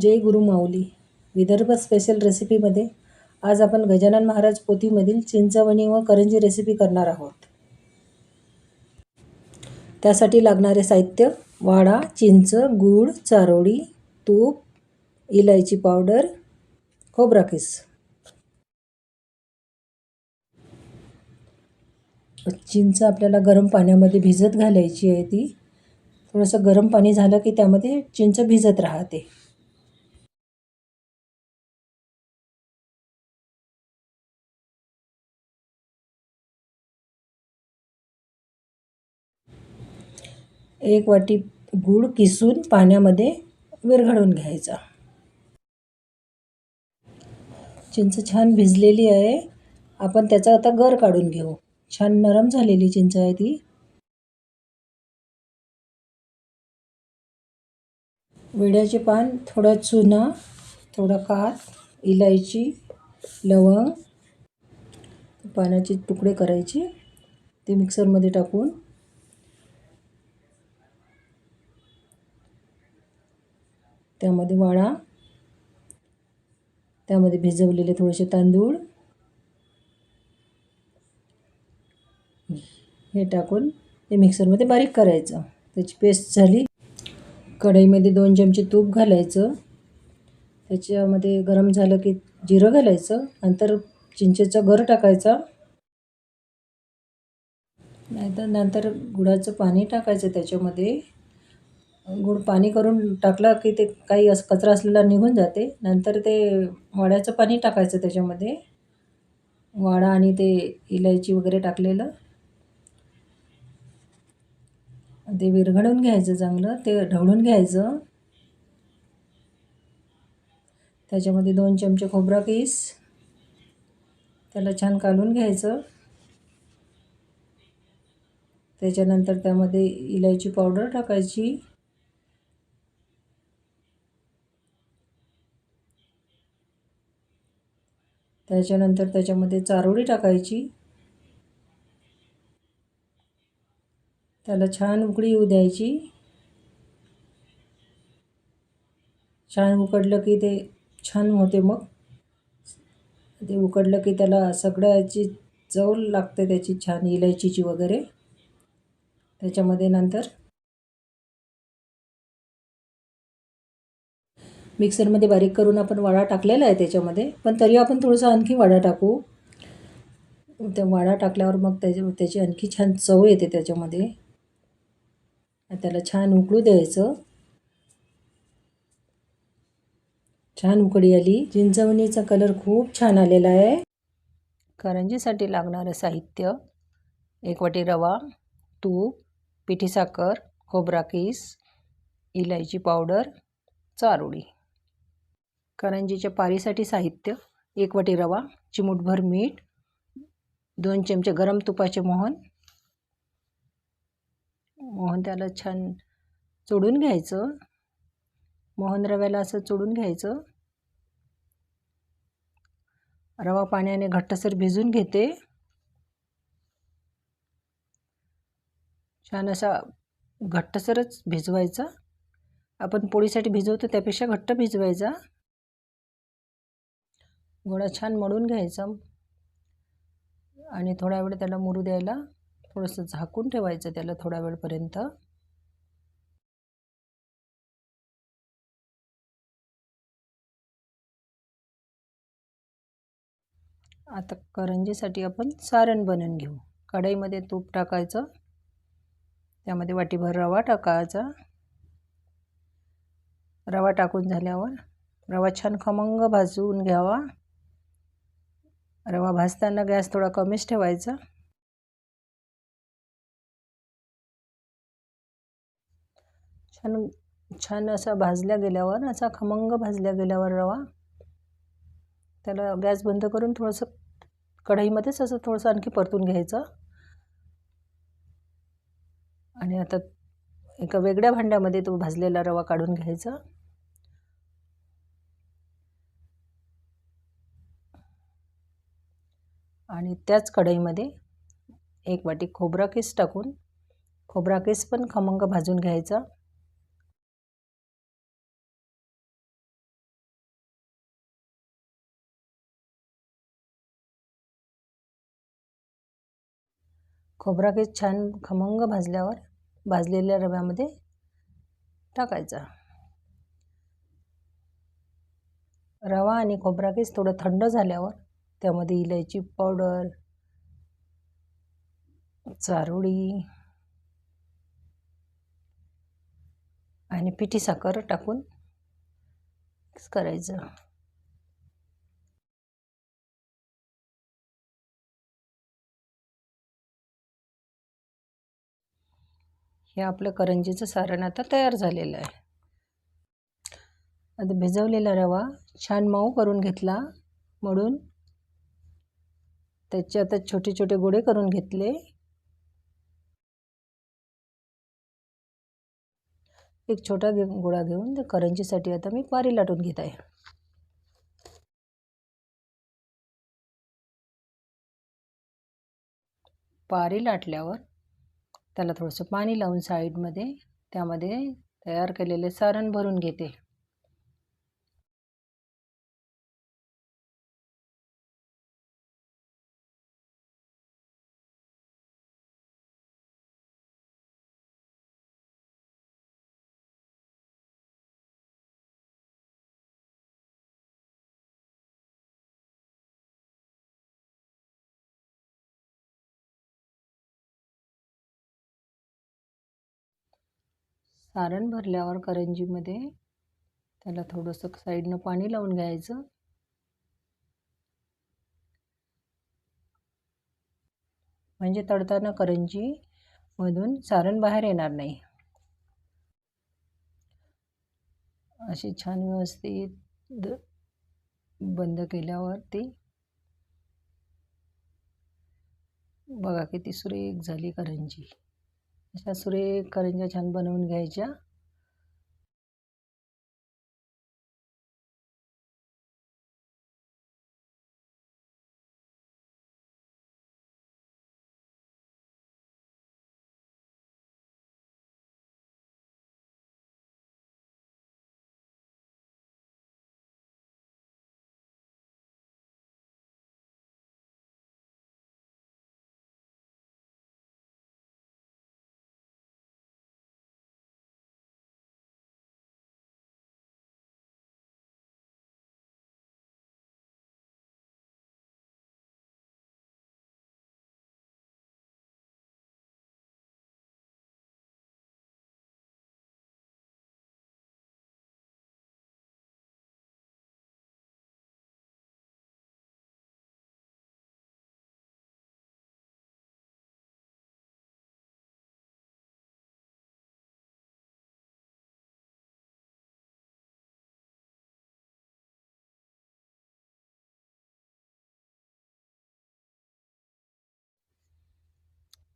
जय गुरु माऊली. Vidarbha special रेसिपीमध्ये आज आपण गजानन महाराज पोथीमधील चिंचवणी व करंजी रेसिपी करणार आहोत. त्यासाठी लागणारे साहित्य वाडा चिंच गूळ चारोळी तूप इलायची पावडर खोबराकीस चिंच आपल्याला गरम पाण्यामध्ये भिजत घालायची आहे ती. थोडंसं गरम पाणी झालं की त्यामध्ये चिंच भिजत राहते. एक वाटी गूळ किसून पाण्यामध्ये विरघळून घ्यायचा. चिंच छान भिजलेली आहे. आपण त्याचा आता गर काढून घेऊ. छान नरम झालेली चिंच आहे ती. विड्याचे पान थोडं चुना थोडा कात इलायची लवंग पाण्याचे तुकडे करायचे. ते मिक्सरमध्ये टाकून त्यामध्ये वाळा त्यामध्ये भिजवलेले थोडेसे तांदूळ हे टाकून ते मिक्सरमध्ये बारीक करायचं. त्याची पेस्ट झाली. कढईमध्ये दोन चमचे तूप घालायचं. त्याच्यामध्ये गरम झालं की जिरं घालायचं. नंतर चिंचेचा गर टाकायचा. नाहीतर नंतर गुळाचं पाणी टाकायचं त्याच्यामध्ये. गुळ पाणी करून टाकलं की ते काही असं कचरा असलेला निघून जाते. नंतर ते वाड्याचं पाणी टाकायचं त्याच्यामध्ये. वाडा आणि ते इलायची वगैरे टाकलेलं. ते विरघळून घ्यायचं चांगलं ते ढवळून घ्यायचं. त्याच्यामध्ये दोन चमचे खोबरा किस. त्याला छान कालून घ्यायचं. त्याच्यानंतर त्यामध्ये इलायची पावडर टाकायची. त्याच्यानंतर त्याच्यामध्ये चारोळी टाकायची. त्याला छान उकळी येऊ द्यायची. छान उकडलं की ते छान होते मग. ते उकडलं की त्याला सगळ्याची चव लागते त्याची छान इलायचीची वगैरे. त्याच्यामध्ये नंतर मिक्सरमध्ये बारीक करून आपण वाडा टाकलेला आहे त्याच्यामध्ये. पण तरी आपण थोडंसं आणखी वाडा टाकू. त्या वाडा टाकल्यावर मग त्याच्या त्याची आणखी छान चव येते त्याच्यामध्ये. त्याला छान उकळू द्यायचं. छान उकडी आली. चिंचवणीचा कलर खूप छान आलेला आहे. करंजीसाठी लागणारं साहित्य एक वाटी रवा तूप पिठी साखर खोबरा किस इलायची पावडर चारोळी. करंजीच्या पारीसाठी साहित्य एक वाटी रवा चिमूटभर मीठ दोन चमचे गरम तुपाचे मोहन. मोहन त्याला छान चोडून घ्यायचं. मोहन रव्याला असं चोडून घ्यायचं. रवा पाण्याने घट्टसर भिजून घेते. छान असा घट्टसरच भिजवायचा. आपण पोळीसाठी भिजवतो त्यापेक्षा घट्ट भिजवायचा. गोळा छान मळून घ्यायचा. आणि थोडा वेळ त्याला मुरू द्यायला थोडंसं झाकून ठेवायचं त्याला थोड्या वेळपर्यंत. आता करंजीसाठी आपण सारण बनवून घेऊ. कढईमध्ये तूप टाकायचं. त्यामध्ये वाटीभर रवा टाकायचा. रवा टाकून झाल्यावर रवा छान खमंग भाजून घ्यावा. रवा भाजताना गॅस थोडा कमीच ठेवायचा. छान छान असा भाजल्या गेल्यावर असा खमंग भाजल्या गेल्यावर रवा. त्याला गॅस बंद करून थोडंसं कढईमध्येच असं थोडंसं आणखी परतून घ्यायचं. आणि आता एका वेगळ्या भांड्यामध्ये तो भाजलेला रवा काढून घ्यायचा. आणि त्याच कढईमध्ये एक वाटी खोबरा किस टाकून खोबरा किस पण खमंग भाजून घ्यायचा. खोबरा किस छान खमंग भाजल्यावर भाजलेल्या रव्यामध्ये टाकायचा. रवा आणि खोबरा किस थोडं थंड झाल्यावर त्यामध्ये इलायची पावडर चारोळी आणि पिठी साखर टाकून मिक्स करायचं. हे आपलं करंजीचं सारण आता तयार झालेलं आहे. आता भिजवलेला रवा छान मऊ करून घेतला म्हणून त्याचे आता छोटे छोटे गोळे करून घेतले. एक छोटा घे गोळा घेऊन त्या करंजीसाठी आता मी पारी लाटून घेत आहे. पारी लाटल्यावर त्याला थोडंसं पाणी लावून साईडमध्ये त्यामध्ये तयार केलेले सारण भरून घेते. सारण भरल्यावर करंजीमध्ये त्याला थोडंसं साईडनं पाणी लावून घ्यायचं. म्हणजे तळताना करंजीमधून सारण बाहेर येणार नाही. अशी छान व्यवस्थित बंद केल्यावर ती बघा किती सुरेख झाली करंजी. अशा सुरेख करंज्या छान बनवून घ्यायच्या.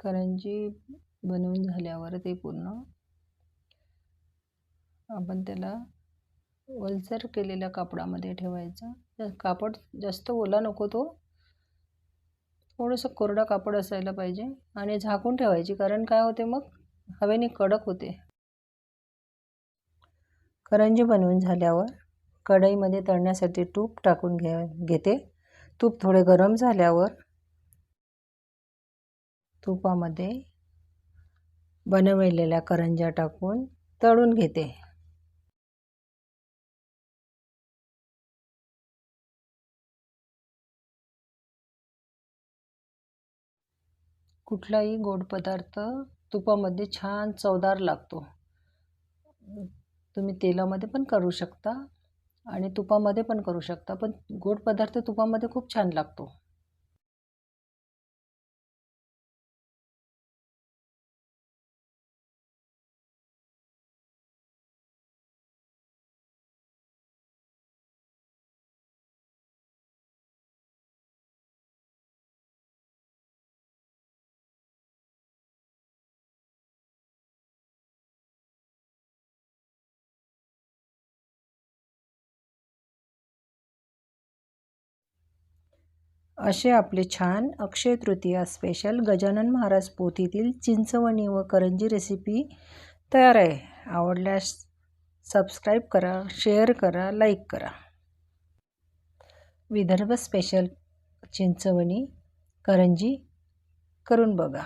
करंजी बनवून झाल्यावर ते पूर्ण आपण त्याला वलसर केलेल्या कापडामध्ये ठेवायचा. कापड जास्त ओला नको तो. थोडंसं कोरडा कापड असायला पाहिजे आणि झाकून ठेवायची कारण काय होते मग? हवेने कडक होते. करंजी बनवून झाल्यावर कढईमध्ये तळण्यासाठी तूप टाकून घे घेते. तूप थोडे गरम झाल्यावर तुपामध्ये बनवलेल्या करंज्या टाकून तळून घेते. कुठलाही गोड पदार्थ तुपामध्ये छान चवदार लागतो. तुम्ही तेलामध्ये पण करू शकता आणि तुपामध्ये पण करू शकता पण गोड पदार्थ तुपामध्ये खूप छान लागतो. असे आपले छान अक्षय तृतीया स्पेशल गजानन महाराज पोथीतील चिंचवणी व करंजी रेसिपी तयार आहे. आवडल्यास सबस्क्राईब करा शेअर करा लाईक करा. विदर्भ स्पेशल चिंचवणी करंजी करून बघा.